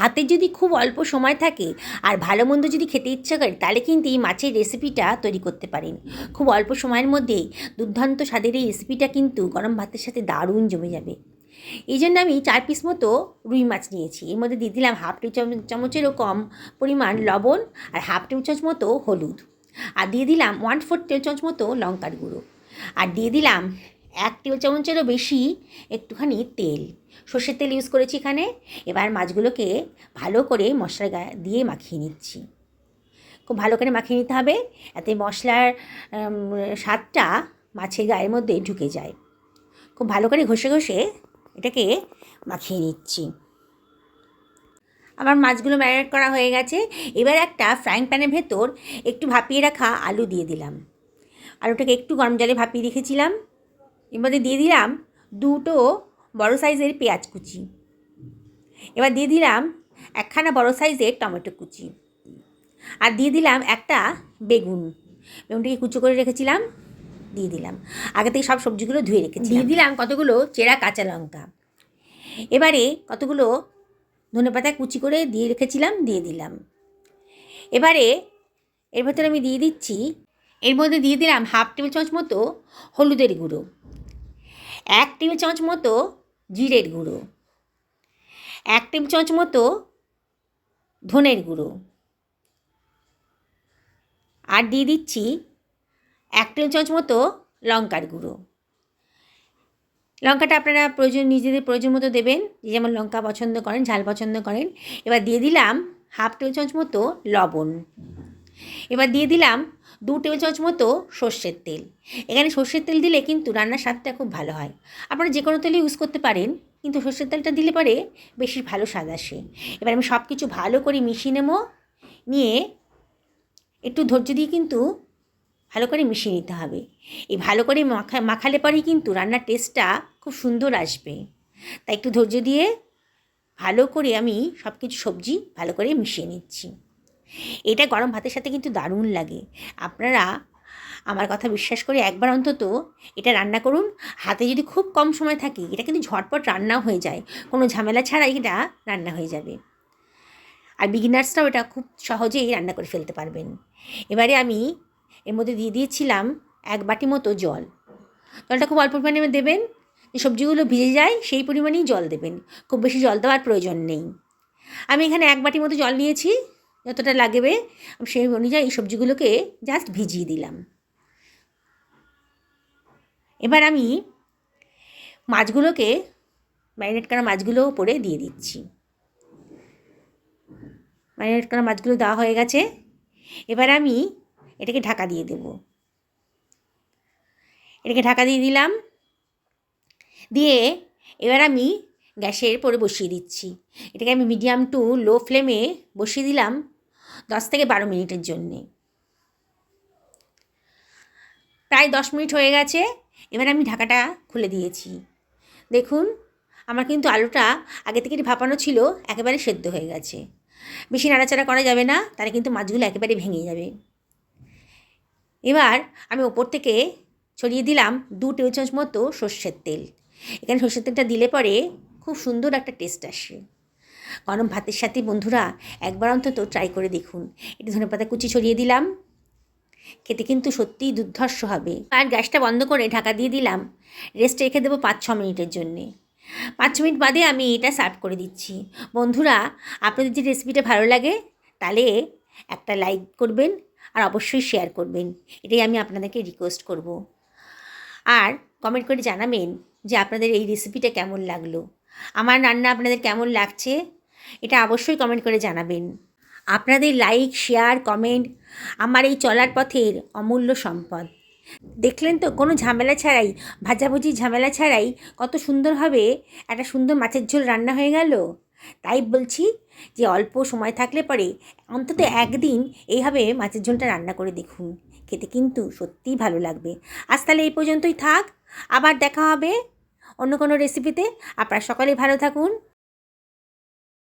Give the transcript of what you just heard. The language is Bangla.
হাতে যদি খুব অল্প সময় থাকে আর ভালো মন্দ যদি খেতে ইচ্ছা করে, তাহলে কিন্তু এই মাছের রেসিপিটা তৈরি করতে পারেন। খুব অল্প সময়ের মধ্যেই দুর্দান্ত স্বাদের এই রেসিপিটা কিন্তু গরম ভাতের সাথে দারুণ জমে যাবে। এই জন্য আমি চার পিস মতো রুই মাছ নিয়েছি। এর মধ্যে দিয়ে দিলাম হাফ টি চাম- চামচেরও কম পরিমাণ লবণ আর হাফ টেবিল চামচ মতো হলুদ। আর দিয়ে দিলাম ওয়ান ফোর টেবিল চামচ মতো লঙ্কার গুঁড়ো। আর দিয়ে দিলাম এক টেবিল চামচেরও বেশি, একটুখানি তেল। সর্ষের তেল ইউজ করেছি এখানে, এবার মাছগুলোকে ভালো করে মশলা দিয়ে মাখিয়ে নিচ্ছি। খুব ভালো করে মাখিয়ে নিতে হবে, এতে মশলার স্বাদটা মাছের গায়ের মধ্যে ঢুকে যায়। খুব ভালো করে ঘষে ঘষে এটাকে মাখিয়ে নিচ্ছি। আমার মাছগুলো ম্যারিনেট করা হয়ে গেছে, এবার একটা ফ্রাইং প্যানের ভেতর একটু ভাপিয়ে রাখা আলু দিয়ে দিলাম। আলুটাকে একটু গরম জলে ভাপিয়ে রেখেছিলাম। এর মধ্যে দিয়ে দিলাম দুটো বড় সাইজের পেঁয়াজ কুচি। এবার দিয়ে দিলাম একখানা বড় সাইজের টমেটো কুচি। আর দিয়ে দিলাম একটা বেগুন। বেগুনটাকে কুচো করে রেখেছিলাম দিয়ে দিলাম। আগে থেকে সব সবজিগুলো ধুয়ে রেখেছি দিয়ে দিলাম কতগুলো চেরা কাঁচা লঙ্কা। এবারে কতগুলো ধনেপাতা কুচি করে দিয়ে রেখেছিলাম দিয়ে দিলাম। এবারে এর ভেতরে আমি দিয়ে দিচ্ছি এর মধ্যে দিয়ে দিলাম হাফ টেবিল চামচ মতো হলুদের গুঁড়ো। এক টেবিল চামচ মতো জিরের গুঁড়ো, এক টেবিল চামচ মতো ধনের গুঁড়ো, আর দিয়ে দিচ্ছি এক টেবিল চামচ মতো লঙ্কার গুঁড়ো। লঙ্কাটা আপনারা প্রয়োজন, নিজেদের প্রয়োজন মতো দেবেন, যে যেমন লঙ্কা পছন্দ করেন, ঝাল পছন্দ করেন। এবার দিয়ে দিলাম হাফ টেবিল চামচ মতো লবণ। এবার দিয়ে দিলাম দু টেবিল চামচ মতো সর্ষের তেল। এখানে সর্ষের তেল দিলে কিন্তু রান্নার স্বাদটা খুব ভালো হয়। আপনারা যে কোনো তেলে ইউজ করতে পারেন, কিন্তু সর্ষের তেলটা দিলে পরে বেশি ভালো স্বাদ আসে। এবার আমি সব কিছু ভালো করে মিশিয়ে নেব। নিয়ে একটু ধৈর্য দিয়ে কিন্তু ভালো করে মিশিয়ে নিতে হবে। এই ভালো করে মাখা, মাখালে পরেই কিন্তু রান্নার টেস্টটা খুব সুন্দর আসবে। তাই একটু ধৈর্য দিয়ে ভালো করে আমি সব কিছু সবজি ভালো করে মিশিয়ে নিচ্ছি। এটা গরম ভাতের সাথে কিন্তু দারুণ লাগে। আপনারা আমার কথা বিশ্বাস করে একবার অন্তত এটা রান্না করুন। হাতে যদি খুব কম সময় থাকে, এটা কিন্তু ঝটপট রান্নাও হয়ে যায়। কোনো ঝামেলা ছাড়াই এটা রান্না হয়ে যাবে। আর বিগিনার্সরাও এটা খুব সহজেই রান্না করে ফেলতে পারবেন। এবারে আমি এর মধ্যে দিয়ে দিয়েছিলাম এক বাটি মতো জল। জলটা খুব অল্প পরিমাণে দেবেন। যে সবজিগুলো ভিজে যায়, সেই পরিমাণেই জল দেবেন। খুব বেশি জল দেওয়ার প্রয়োজন নেই। আমি এখানে এক বাটি মতো জল নিয়েছি। যতটা লাগবে সেই অনুযায়ী এই সবজিগুলোকে জাস্ট ভিজিয়ে দিলাম। এবার আমি মাছগুলোকে ম্যারিনেট করা মাছগুলো ওপরে দিয়ে দিচ্ছি। ম্যারিনেট করা মাছগুলো দেওয়া হয়ে গেছে। এবার আমি এটাকে ঢাকা দিয়ে দেব। এটাকে ঢাকা দিয়ে দিলাম। দিয়ে এবার আমি গ্যাসের পরে বসিয়ে দিচ্ছি। এটাকে আমি মিডিয়াম টু লো ফ্লেমে বসিয়ে দিলাম দশ থেকে বারো মিনিটের জন্যে। প্রায় দশ মিনিট হয়ে গেছে, এবার আমি ঢাকাটা খুলে দিয়েছি। দেখুন, আমার কিন্তু আলুটা আগে থেকে ভাপানো ছিল, একেবারে সেদ্ধ হয়ে গেছে। বেশি নাড়াচাড়া করা যাবে না, তাহলে কিন্তু মাছগুলো একেবারে ভেঙে যাবে। এবার আমি ওপর থেকে ছড়িয়ে দিলাম দু টেবিল চামচ মতো সর্ষের তেল। এখানে সর্ষের তেলটা দিলে পরে খুব সুন্দর একটা টেস্ট আসে। গরম ভাতের সাথে বন্ধুরা, একবার অন্তত ট্রাই করে দেখুন। একটু ধনেপাতা কুচি ছড়িয়ে দিলাম। খেতে কিন্তু সত্যিই দুর্ধর্ষ হবে। আর গ্যাসটা বন্ধ করে ঢাকা দিয়ে দিলাম। রেস্টে রেখে দেবো পাঁচ ছ মিনিটের জন্যে। পাঁচ মিনিট বাদে আমি এটা সার্ভ করে দিচ্ছি। বন্ধুরা, আপনাদের যদি রেসিপিটা ভালো লাগে, তাহলে একটা লাইক করবেন আর অবশ্যই শেয়ার করবেন। এটাই আমি আপনাদেরকে রিকোয়েস্ট করব। আর কমেন্ট করে জানাবেন যে আপনাদের এই রেসিপিটা কেমন লাগল। আমার রান্না আপনাদের কেমন লাগছে? এটা অবশ্যই কমেন্ট করে জানাবেন। আপনাদের লাইক শেয়ার কমেন্ট আমার এই চলার পথের অমূল্য সম্পদ। দেখলেন তো, কোনো ঝামেলা ছাড়াই, ভাজাভুজি ঝামেলা ছাড়াই কত সুন্দরভাবে একটা সুন্দর মাছের ঝোল রান্না হয়ে গেল। তাই বলছি যে অল্প সময় থাকলে পরে অন্তত একদিন এইভাবে মাছের ঝোলটা রান্না করে দেখুন। খেতে কিন্তু সত্যিই ভালো লাগবে। আজ তাহলে এই পর্যন্তই থাক, আবার দেখা হবে। অন্য কোনো রেসিপিতে আপনারা সকলেই ভালো থাকুন।